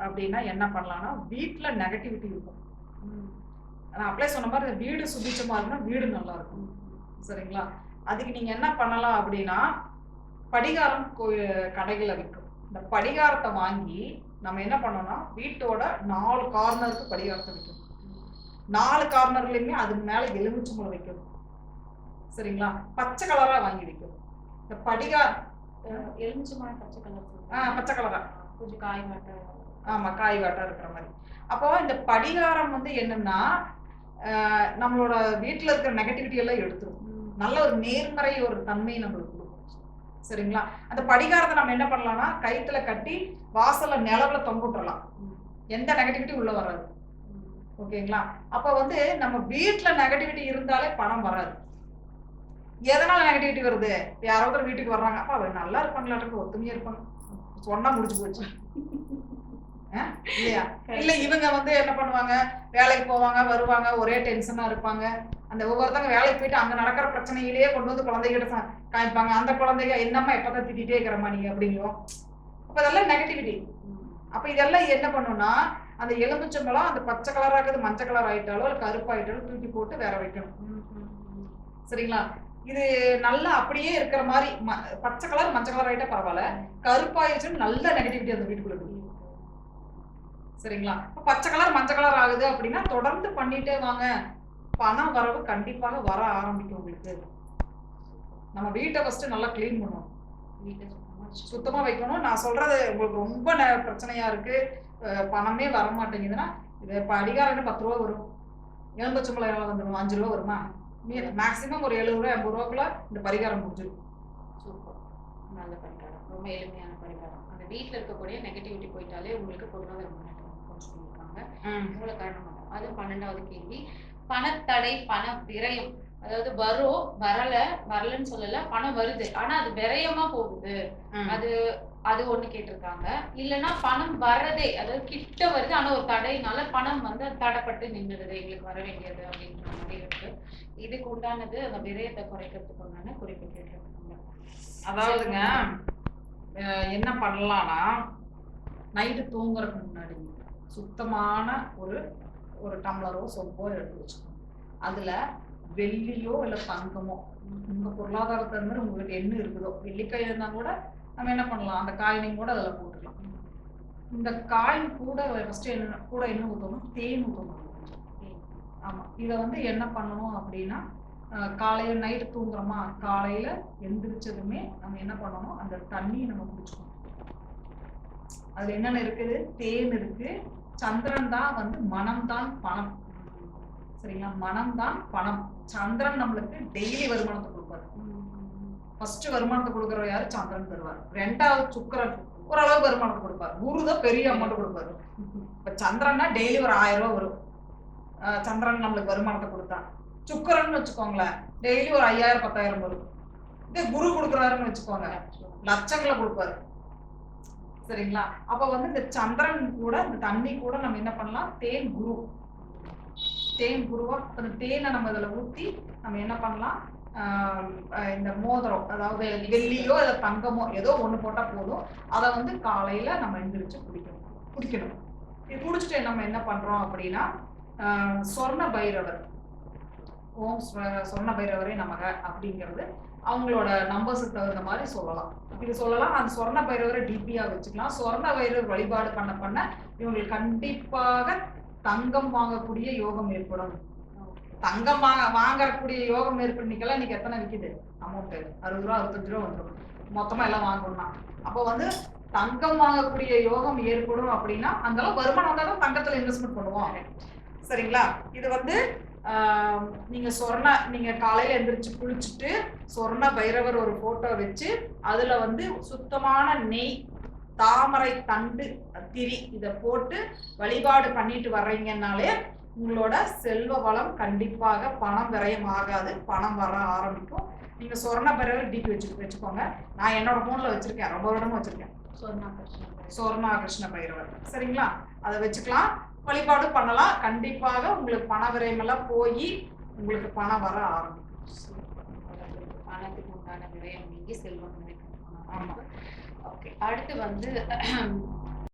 அப்படின்னா என்ன பண்ணலாம்னா வீட்டில் நெகட்டிவிட்டி இருக்கும். நான் அப்ளை சொன்ன மாதிரி வீடு சுபிச்சமா இருக்குன்னா வீடு நல்லா இருக்கும். சரிங்களா? அதுக்கு நீங்க என்ன பண்ணலாம் அப்படின்னா படிகாரம் கடைகளில் விற்கும் இந்த படிகாரத்தை வாங்கி நம்ம என்ன பண்ணோம்னா வீட்டோட நாலு கார்னருக்கு படிகாரத்தை வைக்கணும் நாலு கார்னர்லயுமே அதுக்கு மேல எலுமிச்சை முளை வைக்கணும் சரிங்களா? பச்சை கலரா வாங்கி வைக்கணும் இந்த படிகார் எலுமிச்சமான பச்சை கலர் ஆ, பச்சை கலரா கொஞ்சம் காய் மாட்டேன் ஆமா காய் வாட்டா இருக்கிற மாதிரி. அப்போ இந்த படிகாரம் வந்து என்னன்னா நம்மளோட வீட்டுல இருக்கிற நெகட்டிவிட்டி எல்லாம் எடுத்துரும். நல்ல ஒரு நேர்மறை ஒரு தன்மை நம்மளுக்கு கொடுக்கும். சரிங்களா? அந்த படிகாரத்தை நம்ம என்ன பண்ணலாம்னா கயித்துல கட்டி வாசல்ல நிலவுல தொங்க விட்டுறலாம். எந்த நெகட்டிவிட்டி உள்ள வராது. ஓகேங்களா? அப்ப வந்து நம்ம வீட்டுல நெகட்டிவிட்டி இருந்தாலே பணம் வராது. எதனால நெகட்டிவிட்டி வருது? யாராவது ஒரு வீட்டுக்கு வர்றாங்க. அப்பா அவங்க நல்லா இருப்பாங்களாட்டு ஒத்துமையா இருப்பாங்க. சொன்னா முடிச்சு போச்சு? இல்லையா? இல்ல இவங்க வந்து என்ன பண்ணுவாங்க? வேலைக்கு போவாங்க வருவாங்க ஒரே டென்ஷனா இருப்பாங்க. அந்த ஒவ்வொருத்தவங்க வேலைக்கு போயிட்டு அங்க நடக்கிற பிரச்சனையிலேயே கொண்டு வந்து குழந்தைகிட்ட காமிப்பாங்க. அந்த குழந்தைங்க என்னம்மா எப்பதான் திட்டிகிட்டே இருக்கிறமா நீங்க அப்படிங்கும் அப்ப அதெல்லாம் நெகட்டிவிட்டி அப்ப இதெல்லாம் என்ன பண்ணும்னா அந்த எலுமிச்சம்பழம் அந்த பச்சை கலரா இருக்குது மஞ்சள் கலர் ஆயிட்டாலோ கருப்பாயிட்டாலோ தூக்கி போட்டு வேற வைக்கணும். சரிங்களா? இது நல்லா அப்படியே இருக்கிற மாதிரி ம- பச்சை கலர் மஞ்சள் கலர் ஆயிட்டா பரவாயில்ல. கருப்பாயிருச்சுன்னு நல்ல நெகட்டிவிட்டி அந்த வீட்டுக்குள்ள இருக்கு சரிங்களா? இப்ப பச்சை கலர் மஞ்சள் கலர் ஆகுது அப்படின்னா தொடர்ந்து பண்ணிட்டே வாங்க. பணம் வரவு கண்டிப்பாக வர ஆரம்பிக்கும் உங்களுக்கு. நம்ம வீட்டை ஃபர்ஸ்ட் நல்லா க்ளீன் பண்ணுவோம். வீட்டை சுத்தமா வச்சுக்கணும். சுத்தமா வைக்கணும். நான் சொல்றது உங்களுக்கு ரொம்ப பிரச்சனையா இருக்கு. பணமே வர மாட்டேங்குதுன்னா இது இப்போ அடிகாரம் பத்து ரூபா வரும். எலும்பச்சம்பளம் எவ்வளோ வந்துடும் அஞ்சு ரூபா வருமா? மேக்ஸிமம் ஒரு எழுபது ரூபா எண்பது ரூபாக்குள்ள இந்த பரிகாரம் முடிஞ்சிடும். சூப்பர் நல்ல பரிகாரம். ரொம்ப எளிமையான பரிகாரம். அந்த வீட்ல இருக்கக்கூடிய நெகட்டிவிட்டி போயிட்டாலே உங்களுக்கு பொருளாதார முன்னேற்றம் இருக்கும்னு சொல்லியிருக்காங்க மூல காரணம் அது பன்னெண்டாவது கேள்வி. பணத்தடை பண விரயம். அதாவது வரும் வரல வரலன்னு சொல்லல பணம் வருது. ஆனா அது விரயமா போகுது. அது அது ஒண்ணு கேட்டிருக்காங்க. இல்லைன்னா பணம் வரதே அதாவது கிட்ட வருது ஆனா ஒரு தடையினால பணம் வந்து தடைப்பட்டு நின்றுடுது. எங்களுக்கு வர வேண்டியது அப்படின்ற மாதிரி இருக்கு. இதுக்கு உண்டானது அந்த விரயத்தை குறைக்கிறதுக்கு உண்டான குறிப்பு கேட்டிருக்காங்க. அதாவதுங்க என்ன பண்ணலாம்னா நைட்டு தூங்குறதுக்கு முன்னாடி சுத்தமான ஒரு ஒரு டம்ளரோ சொம்போ எடுத்து வச்சுக்கணும். அதுல வெள்ளியோ இல்ல தங்கமோ உங்க பொருளாதாரத்தை இருந்து உங்களுக்கு என்ன இருக்குதோ வெள்ளிக்காய் இருந்தா கூட நம்ம என்ன பண்ணலாம்? அந்த காயினையும் கூட அதுல போட்டுக்கலாம். இந்த காயின் கூட ஃபர்ஸ்ட் என்ன கூட என்ன ஊற்றணும் தேன் ஊற்றணும் ஆமா. இதை வந்து என்ன பண்ணணும் அப்படின்னா காலையில் காலையில நைட்டு தூங்குறோமா? காலையில எந்திரிச்சதுமே நம்ம என்ன பண்ணணும்? அந்த தண்ணி நம்ம குடிச்சுக்கணும். அதுல என்னென்ன இருக்குது? தேன் இருக்கு. சந்திரன் தான் வந்து மனம் தான் பணம். சரிங்களா? மனம் தான் பணம். சந்திரன் நம்மளுக்கு டெய்லி வருமானத்தை கொடுப்பாரு. ஃபர்ஸ்ட் வருமானத்தை கொடுக்குற யாரு? சந்திரன் தருவார். ரெண்டாவது சுக்கிரன். ஓரளவுக்கு வருமானத்தை கொடுப்பார். குரு தான் பெரிய அமௌண்ட் கொடுப்பாரு. இப்ப சந்திரன்னா டெய்லி ஒரு ஆயிரம் ரூபாய் வரும். சந்திரன் நம்மளுக்கு வருமானத்தை கொடுத்தா சுக்கரன் வச்சுக்கோங்களேன். டெய்லி ஒரு ஐயாயிரம் பத்தாயிரம் வரும். இதே குரு கொடுக்குறாருன்னு வச்சுக்கோங்க. லட்சங்களை கொடுப்பாரு. சரிங்களா? அப்ப வந்து இந்த சந்திரன் கூட இந்த தண்ணி கூட நம்ம என்ன பண்ணலாம்? தேன் குரு. தேன் உருவா அந்த தேனை நம்ம இதில் ஊற்றி நம்ம என்ன பண்ணலாம்? இந்த மோதிரம் அதாவது வெள்ளியோ இல்லை தங்கமோ ஏதோ ஒன்று போட்டால் போதும். அதை வந்து காலையில் நம்ம எந்திரிச்சு குடிக்கணும் குடிக்கணும் இது குடிச்சிட்டு நம்ம என்ன பண்ணுறோம் அப்படின்னா சொர்ண பைரவர். ஓம் சொர்ண பைரவரே நமக அப்படிங்கிறது அவங்களோட நம்பர்ஸுக்கு தகுந்த மாதிரி சொல்லலாம். இது சொல்லலாம் அந்த சொர்ண பைரவரை டிபியாக வச்சுக்கலாம். சொர்ண பைரவர் வழிபாடு பண்ண பண்ண இவங்களுக்கு கண்டிப்பாக தங்கம் வாங்கக்கூடிய யோகம் ஏற்படும். தங்கம் வாங்க வாங்கக்கூடிய யோகம் ஏற்படுனிக்கெல்லாம் இன்னைக்கு எத்தனை விக்குது? அமௌண்ட் அறுபது ரூபா அறுபத்தஞ்சு ரூபா வந்துடும் மொத்தமா எல்லாம் வாங்கணும்னா. அப்போ வந்து தங்கம் வாங்கக்கூடிய யோகம் ஏற்படும் அப்படின்னா அந்த அளவு வருமானம் வந்தால் தான் தங்கத்துல இன்வெஸ்ட்மெண்ட் பண்ணுவோம். சரிங்களா? இது வந்து நீங்க சொர்ண நீங்க காலையில எந்திரிச்சு குளிச்சுட்டு சொர்ண பைரவர் ஒரு போட்டோ வச்சு அதுல வந்து சுத்தமான நெய் தாமரை தண்டு திரி இதை போட்டு வழிபாடு பண்ணிட்டு வர்றீங்கன்னாலே உங்களோட செல்வ வளம் கண்டிப்பாக பணம் விரயம் ஆகாது பணம் வர ஆரம்பிக்கும். நீங்க சொர்ண பைரவர் டிபி வச்சு வச்சுக்கோங்க. நான் என்னோட போன்ல வச்சிருக்கேன் ரொம்ப வருடமா வச்சிருக்கேன். சொர்ணா கிருஷ்ண பைரவர். சரிங்களா? அதை வச்சுக்கலாம். வழிபாடு பண்ணலாம். கண்டிப்பாக உங்களுக்கு பண விரயம் எல்லாம் போய் உங்களுக்கு பணம் வர ஆரம்பிக்கும். பணத்துக்கு உண்டான விரயம் நீங்கி செல்வம் ஆமா. ஓகே அடுத்து வந்து